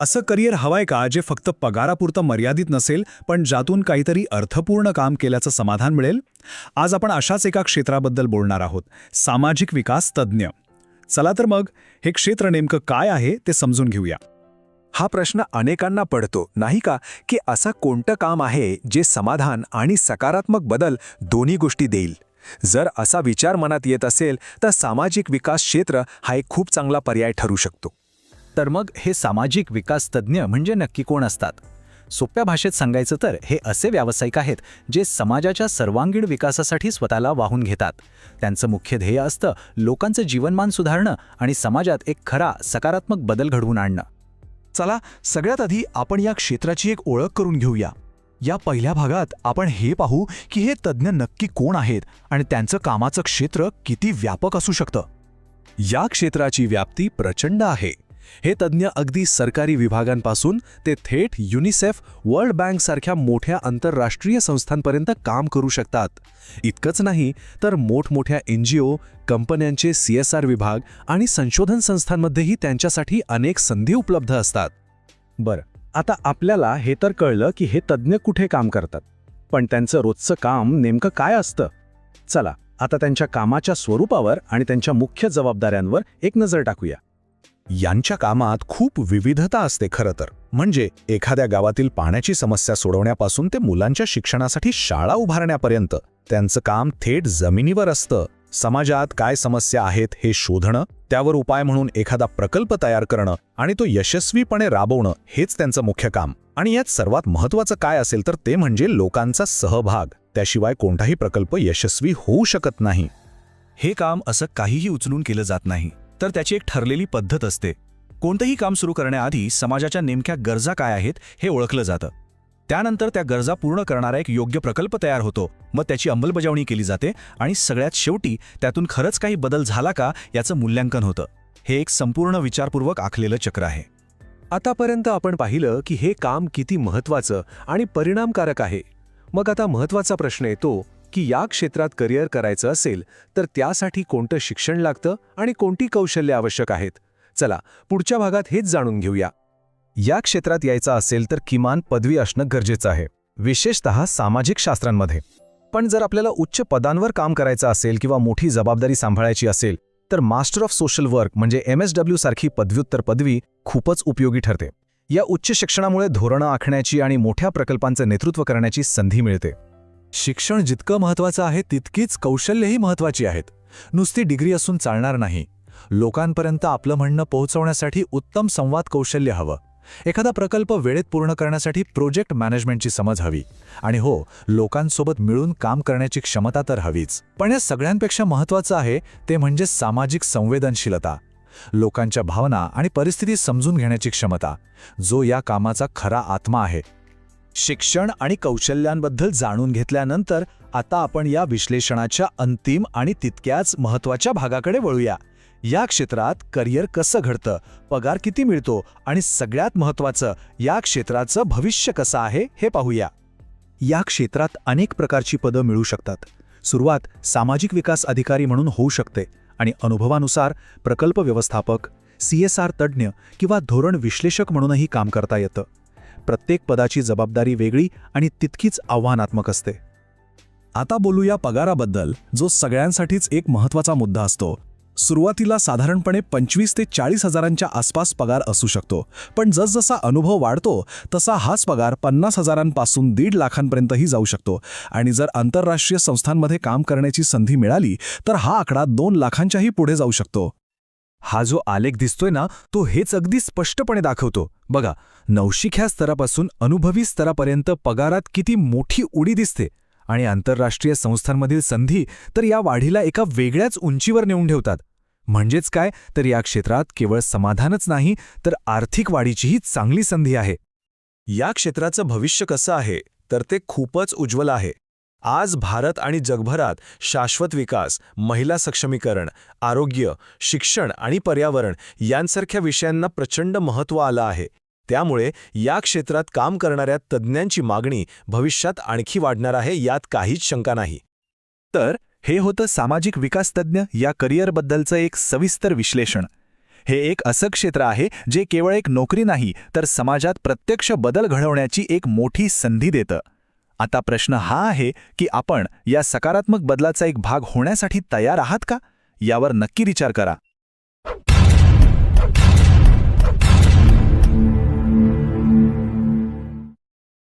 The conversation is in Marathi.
असं करिअर हवाय का जे फक्त पगारापुरतं मर्यादित नसेल पण ज्यातून काहीतरी अर्थपूर्ण काम केल्याचं समाधान मिळेल? आज आपण अशाच एका क्षेत्राबद्दल बोलणार आहोत. सामाजिक विकास तज्ज्ञ. चला तर मग हे क्षेत्र नेमकं काय आहे ते समजून घेऊया. हा प्रश्न अनेकांना पडतो नाही का? की असं कोणतं काम आहे जे समाधान आणि सकारात्मक बदल दोन्ही गोष्टी देईल? जर असा विचार मनात येत असेल तर सामाजिक विकास क्षेत्र हा एक खूप चांगला पर्याय ठरू शकतो. तर मग हे सामाजिक विकास तज्ज्ञ म्हणजे नक्की कोण असतात? सोप्या भाषेत सांगायचं तर हे असे व्यावसायिक आहेत जे समाजाच्या सर्वांगीण विकासासाठी स्वतःला वाहून घेतात. त्यांचं मुख्य ध्येय असतं लोकांचं जीवनमान सुधारणं आणि समाजात एक खरा सकारात्मक बदल घडवून आणणं. चला सगळ्यात आधी आपण या क्षेत्राची एक ओळख करून घेऊया. या पहिल्या भागात आपण हे पाहू की हे तज्ज्ञ नक्की कोण आहेत आणि त्यांचं कामाचं क्षेत्र किती व्यापक असू शकतं. या क्षेत्राची व्याप्ती प्रचंड आहे. हे तज्ज्ञ अगदी सरकारी विभागांपासून ते थेट युनिसेफ वर्ल्ड बँक सारख्या मोठ्या आंतरराष्ट्रीय संस्थांपर्यंत काम करू शकतात. इतकंच नाही तर मोठमोठ्या एन जी ओ कंपन्यांचे सी एस आर विभाग आणि संशोधन संस्थांमध्येही त्यांच्यासाठी अनेक संधी उपलब्ध असतात. बरं आता आपल्याला हे तर कळलं की हे तज्ज्ञ कुठे काम करतात. पण त्यांचं रोजचं काम नेमकं काय असतं? चला आता त्यांच्या कामाच्या स्वरूपावर आणि त्यांच्या मुख्य जबाबदाऱ्यांवर एक नजर टाकूया. यांच्या कामात खूप विविधता असते खरं तर. म्हणजे एखाद्या गावातील पाण्याची समस्या सोडवण्यापासून ते मुलांच्या शिक्षणासाठी शाळा उभारण्यापर्यंत त्यांचं काम थेट जमिनीवर असतं. समाजात काय समस्या आहेत हे शोधणं त्यावर उपाय म्हणून एखादा प्रकल्प तयार करणं आणि तो यशस्वीपणे राबवणं हेच त्यांचं मुख्य काम. आणि यात सर्वात महत्त्वाचं काय असेल तर ते म्हणजे लोकांचा सहभाग. त्याशिवाय कोणताही प्रकल्प यशस्वी होऊ शकत नाही. हे काम असं काहीही उचलून केलं जात नाही. तर त्याची एक ठरलेली पद्धत असते. कोणतंही काम सुरू करण्याआधी समाजाच्या नेमक्या गरजा काय आहेत हे ओळखलं जातं. त्यानंतर त्या गरजा पूर्ण करणारा एक योग्य प्रकल्प तयार होतो. मग त्याची अंमलबजावणी केली जाते आणि सगळ्यात शेवटी त्यातून खरंच काही बदल झाला का याचं मूल्यांकन होतं. हे एक संपूर्ण विचारपूर्वक आखलेलं चक्र आहे. आतापर्यंत आपण पाहिलं की हे काम किती महत्वाचं आणि परिणामकारक आहे. मग आता महत्त्वाचा प्रश्न येतो की या क्षेत्रात करिअर करायचं असेल तर त्यासाठी कोणतं शिक्षण लागतं आणि कोणती कौशल्य आवश्यक आहेत? चला पुढच्या भागात हेच जाणून घेऊया. या क्षेत्रात यायचं असेल तर किमान पदवी असणं गरजेचं आहे विशेषतः सामाजिक शास्त्रांमध्ये. पण जर आपल्याला उच्च पदांवर काम करायचं असेल किंवा मोठी जबाबदारी सांभाळायची असेल तर मास्टर ऑफ सोशल वर्क म्हणजे एम एस डब्ल्यू सारखी पदव्युत्तर पदवी खूपच उपयोगी ठरते. या उच्च शिक्षणामुळे धोरणं आखण्याची आणि मोठ्या प्रकल्पांचं नेतृत्व करण्याची संधी मिळते. शिक्षण जितकं महत्वाचं आहे तितकीच कौशल्यही महत्वाची आहेत. नुसती डिग्री असून चालणार नाही. लोकांपर्यंत आपलं म्हणणं पोहोचवण्यासाठी उत्तम संवाद कौशल्य हवं. एखादा प्रकल्प वेळेत पूर्ण करण्यासाठी प्रोजेक्ट मॅनेजमेंटची समज हवी. आणि हो लोकांसोबत मिळून काम करण्याची क्षमता तर हवीच. पण या सगळ्यांपेक्षा महत्त्वाचं आहे ते म्हणजे सामाजिक संवेदनशीलता. लोकांच्या भावना आणि परिस्थिती समजून घेण्याची क्षमता. जो या कामाचा खरा आत्मा आहे शिक्षण आणि कौशल्यांबद्दल जाणून घेतल्यानंतर आता आपण या विश्लेषणाच्या अंतिम आणि तितक्याच महत्त्वाच्या भागाकडे वळूया. या क्षेत्रात करिअर कसं घडतं पगार किती मिळतो आणि सगळ्यात महत्त्वाचं या क्षेत्राचं भविष्य कसं आहे हे पाहूया. या क्षेत्रात अनेक प्रकारची पदं मिळू शकतात. सुरुवात सामाजिक विकास अधिकारी म्हणून होऊ शकते आणि अनुभवानुसार प्रकल्प व्यवस्थापक सी एस आर तज्ज्ञ किंवा धोरण विश्लेषक म्हणूनही काम करता येतं. प्रत्येक पदाची जबाबदारी वेगळी आणि तितकीच आव्हानात्मक असते. आता बोलूया पगाराबद्दल जो सगळ्यांसाठीच एक महत्त्वाचा मुद्दा असतो. सुरुवातीला साधारणपणे पंचवीस ते चाळीस हजारांच्या आसपास पगार असू शकतो पण जसजसा अनुभव वाढतो तसा हाच पगार पन्नास हजारांपासून दीड लाखांपर्यंतही जाऊ शकतो. आणि जर आंतरराष्ट्रीय संस्थांमध्ये काम करण्याची संधी मिळाली तर हा आकडा दोन लाखांच्याही पुढे जाऊ शकतो. हा जो आलेख दिसतोय ना तो हेच अगदी स्पष्टपणे दाखवतो. बघा नवशिख्या स्तरापासून अनुभवी स्तरापर्यंत पगारात किती मोठी उडी दिसते आणि आंतरराष्ट्रीय संस्थांमधील संधी तर या वाढीला एका वेगळ्याच उंचीवर नेऊन ठेवतात. म्हणजेच काय? तर या क्षेत्रात केवळ समाधानच नाही तर आर्थिक वाढीचीही चांगली संधी आहे. या क्षेत्राचं भविष्य कसं आहे? तर ते खूपच उज्ज्वल आहे. आज भारत आणि जगभरात शाश्वत विकास महिला सक्षमीकरण आरोग्य शिक्षण आणि पर्यावरण यांसारख्या विषयांना प्रचंड महत्त्व आलं आहे. त्यामुळे या क्षेत्रात काम करणाऱ्या तज्ज्ञांची मागणी भविष्यात आणखी वाढणार आहे यात काहीच शंका नाही. तर हे होतं सामाजिक विकास तज्ज्ञ या करिअरबद्दलचं एक सविस्तर विश्लेषण. हे एक असं क्षेत्र आहे जे केवळ एक नोकरी नाही तर समाजात प्रत्यक्ष बदल घडवण्याची एक मोठी संधी देतं. आता प्रश्न हा आहे की आपण या सकारात्मक बदलाचा एक भाग होण्यासाठी तयार आहात का? यावर नक्की विचार करा.